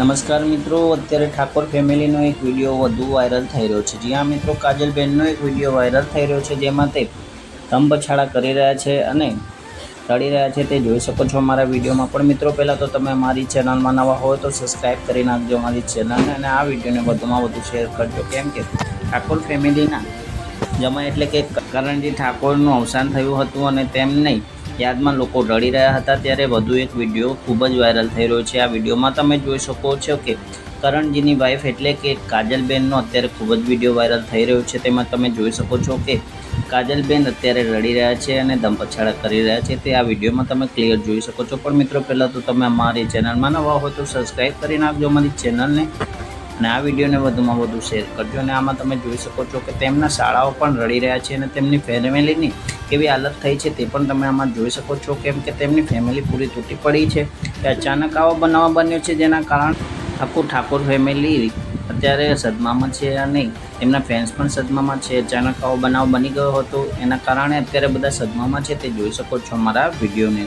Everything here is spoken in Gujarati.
નમસ્કાર મિત્રો, અત્યારે ઠાકોર ફેમિલીનો એક વીડિયો વધુ વાયરલ થઈ રહ્યો છે. જ્યાં મિત્રો કાજલબેનનો એક વીડિયો વાયરલ થઈ રહ્યો છે, જેમાં તે તંબછાડા કરી રહ્યા છે અને તળી રહ્યા છે. તે જોઈ શકો છો મારા વિડીયોમાં. પણ મિત્રો, પહેલાં તો તમે મારી ચેનલમાં નવા હોય તો સબસ્ક્રાઈબ કરી નાખજો મારી ચેનલને અને આ વિડીયોને વધુમાં વધુ શેર કરજો. કેમ કે ઠાકોર ફેમિલીના જમાઈ એટલે કે કરણજી ઠાકોરનું અવસાન થયું હતું અને તેમને યાદમાં લોકો રડી રહ્યા હતા ત્યારે વધુ એક વીડિયો ખૂબ જ વાયરલ થઈ રહ્યો છે. આ વિડીયોમાં તમે જોઈ શકો છો કે કરણજીની વાઈફ એટલે કે કાજલબેનનો અત્યારે ખૂબ જ વીડિયો વાયરલ થઈ રહ્યો છે. તેમાં તમે જોઈ શકો છો કે કાજલબેન અત્યારે રડી રહ્યા છે અને દંપછાડા કરી રહ્યા છે. તે આ વિડીયોમાં તમે ક્લિયર જોઈ શકો છો. પણ મિત્રો, પહેલાં તો તમે અમારી ચેનલમાં નવા હોય તો સબસ્ક્રાઈબ કરી નાખજો. અમારી ચેનલને અને આ વિડીયોને વધુમાં વધુ શેર કરજો અને આમાં તમે જોઈ શકો છો કે તેમના શાળાઓ પણ રડી રહ્યા છે અને તેમની ફેમિલીની કેવી હાલત થઈ છે તે પણ તમે આમાં જોઈ શકો છો કેમ કે તેમની ફેમિલી પૂરી તૂટી પડી છે કે અચાનક આવો બનાવ બન્યો છે જેના કારણે આખું ઠાકોર ફેમિલી અત્યારે સદમામાં છે અને તેમના ફેન્સ પણ સદમામાં છે. અચાનક આવો બનાવ બની ગયો હતો. એના કારણે અત્યારે બધા સદમામાં છે તે જોઈ શકો છો મારા વિડીયોને.